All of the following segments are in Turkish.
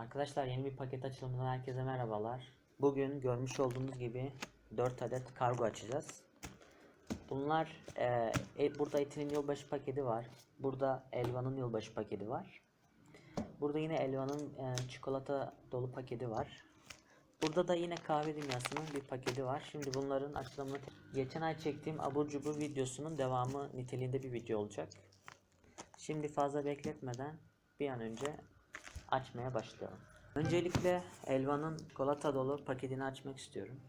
Arkadaşlar yeni bir paket açılımından herkese merhabalar. Bugün görmüş olduğunuz gibi 4 adet kargo açacağız. Bunlar e, e, burada Eti'nin yılbaşı paketi var. Burada Elvan'ın yılbaşı paketi var. Burada yine Elvan'ın e, çikolata dolu paketi var. Burada da yine kahve dünyasının bir paketi var. Şimdi bunların açılımını geçen ay çektiğim abur cubur videosunun devamı niteliğinde bir video olacak. Şimdi fazla bekletmeden bir an önce açmaya başlayalım. Öncelikle Elvan'ın kolata dolu paketini açmak istiyorum.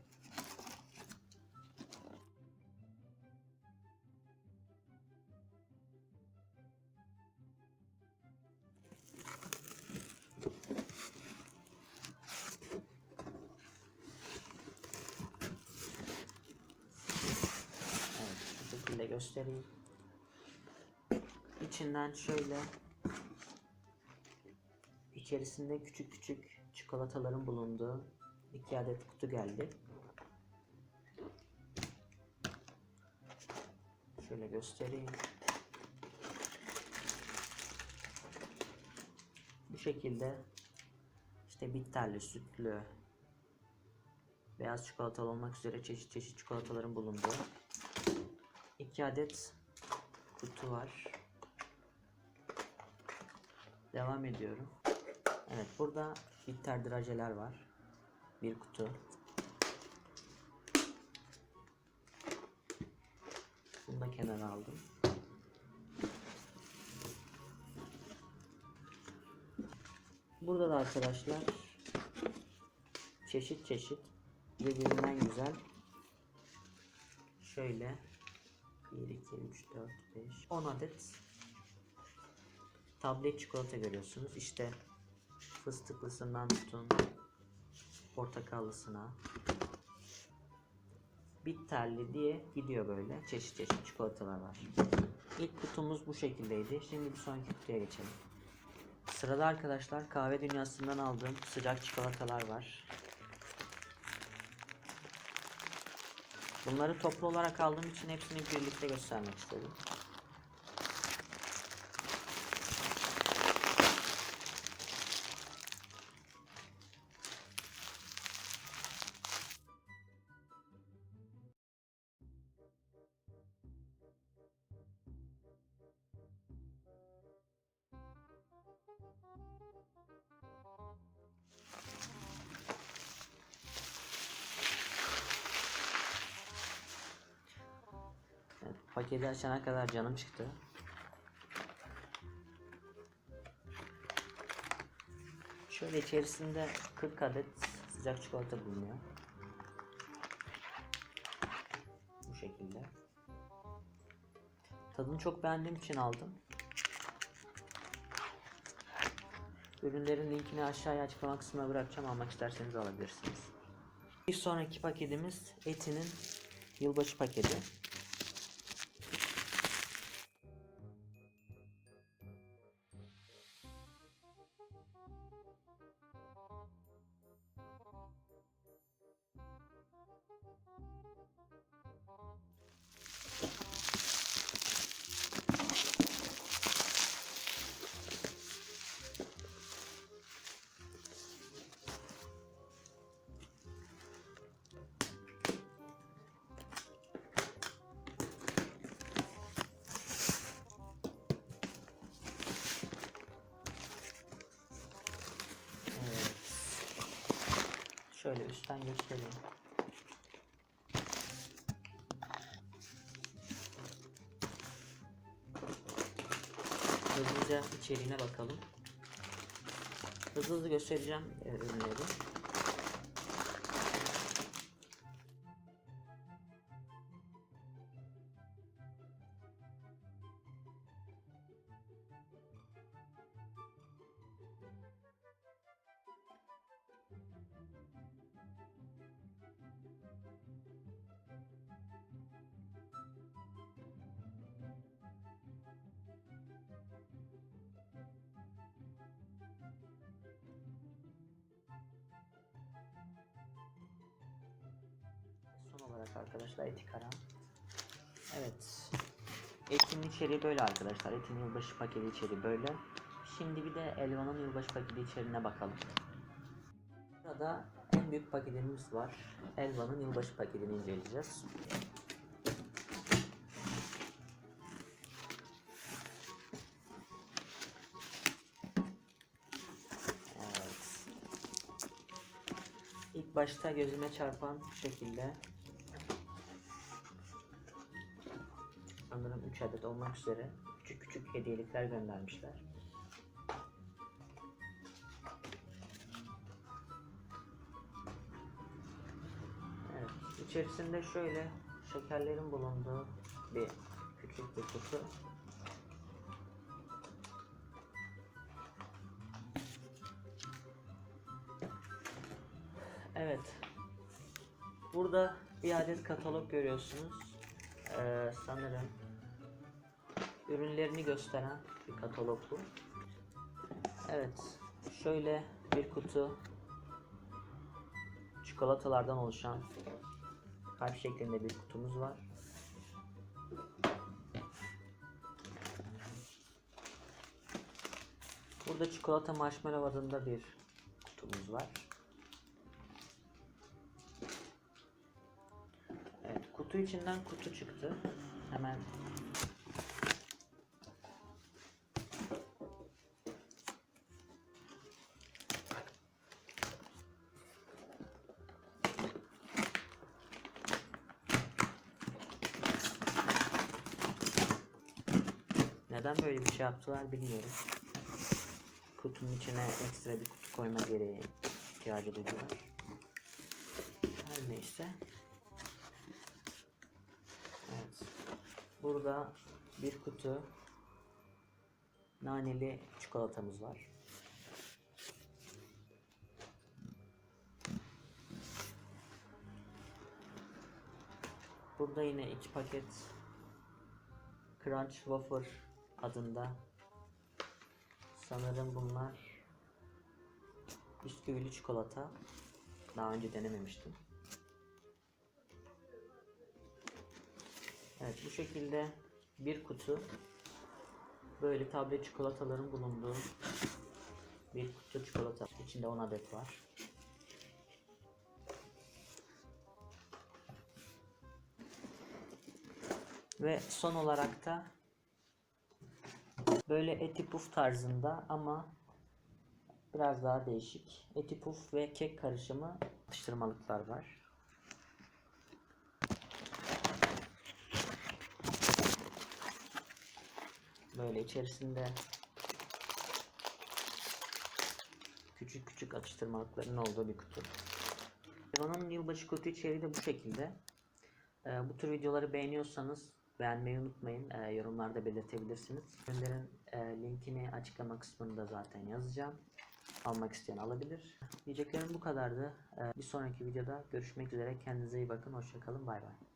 Evet, şekilde göstereyim. İçinden şöyle içerisinde küçük küçük çikolataların bulunduğu iki adet kutu geldi. Şöyle göstereyim. Bu şekilde işte bitterli, sütlü, beyaz çikolatalı olmak üzere çeşit çeşit çikolataların bulunduğu iki adet kutu var. Devam ediyorum. Evet burada bitter drajeler var. Bir kutu. Bunu da kenara aldım. Burada da arkadaşlar çeşit çeşit birbirinden güzel şöyle 1, 2, 3, 4, 5, 10 adet tablet çikolata görüyorsunuz. İşte fıstıklısından tutun portakallısına bitterli diye gidiyor böyle. Çeşit çeşit çikolatalar var. İlk kutumuz bu şekildeydi. Şimdi bir sonraki kutuya geçelim. Sırada arkadaşlar kahve dünyasından aldığım sıcak çikolatalar var. Bunları toplu olarak aldığım için hepsini birlikte göstermek istedim. Paketi açana kadar canım çıktı. Şöyle içerisinde 40 adet sıcak çikolata bulunuyor. Bu şekilde. Tadını çok beğendiğim için aldım. Ürünlerin linkini aşağıya açıklama kısmına bırakacağım. Almak isterseniz alabilirsiniz. Bir sonraki paketimiz Eti'nin yılbaşı paketi. Şöyle üstten göstereyim. Hızlıca içeriğine bakalım. Hızlı hızlı göstereceğim e, ürünleri. Olarak arkadaşlar etik ara. Evet. Etin içeriği böyle arkadaşlar. Etin yılbaşı paketi içeriği böyle. Şimdi bir de Elvan'ın yılbaşı paketi içeriğine bakalım. Burada en büyük paketimiz var. Elvan'ın yılbaşı paketini inceleyeceğiz. Evet. İlk başta gözüme çarpan şekilde 3 adet olmak üzere küçük küçük hediyelikler göndermişler. Evet, içerisinde şöyle şekerlerin bulunduğu bir küçük bir kutu. Evet. Burada bir adet katalog görüyorsunuz. Ee, sanırım ürünlerini gösteren bir katalog bu. Evet. Şöyle bir kutu çikolatalardan oluşan kalp şeklinde bir kutumuz var. Burada çikolata marshmallow adında bir kutumuz var. Evet, kutu içinden kutu çıktı. Hemen Neden böyle bir şey yaptılar bilmiyorum. Kutunun içine ekstra bir kutu koyma gereği ihtiyacı duydular. Her neyse. Evet. Burada bir kutu naneli çikolatamız var. Burada yine iki paket Crunch Wafer adında sanırım bunlar bisküvili çikolata. Daha önce denememiştim. Evet bu şekilde bir kutu böyle tablet çikolataların bulunduğu bir kutu çikolata. İçinde 10 adet var. Ve son olarak da böyle eti puf tarzında ama biraz daha değişik. Eti puf ve kek karışımı atıştırmalıklar var. Böyle içerisinde küçük küçük atıştırmalıkların olduğu bir kutu. Onun yılbaşı kutu içeriği de bu şekilde. Ee, bu tür videoları beğeniyorsanız beğenmeyi unutmayın. Ee, yorumlarda belirtebilirsiniz. Ürünlerin e, linkini açıklama kısmında zaten yazacağım. Almak isteyen alabilir. Diyeceklerim bu kadardı. Ee, bir sonraki videoda görüşmek üzere. Kendinize iyi bakın. Hoşçakalın. Bay bay.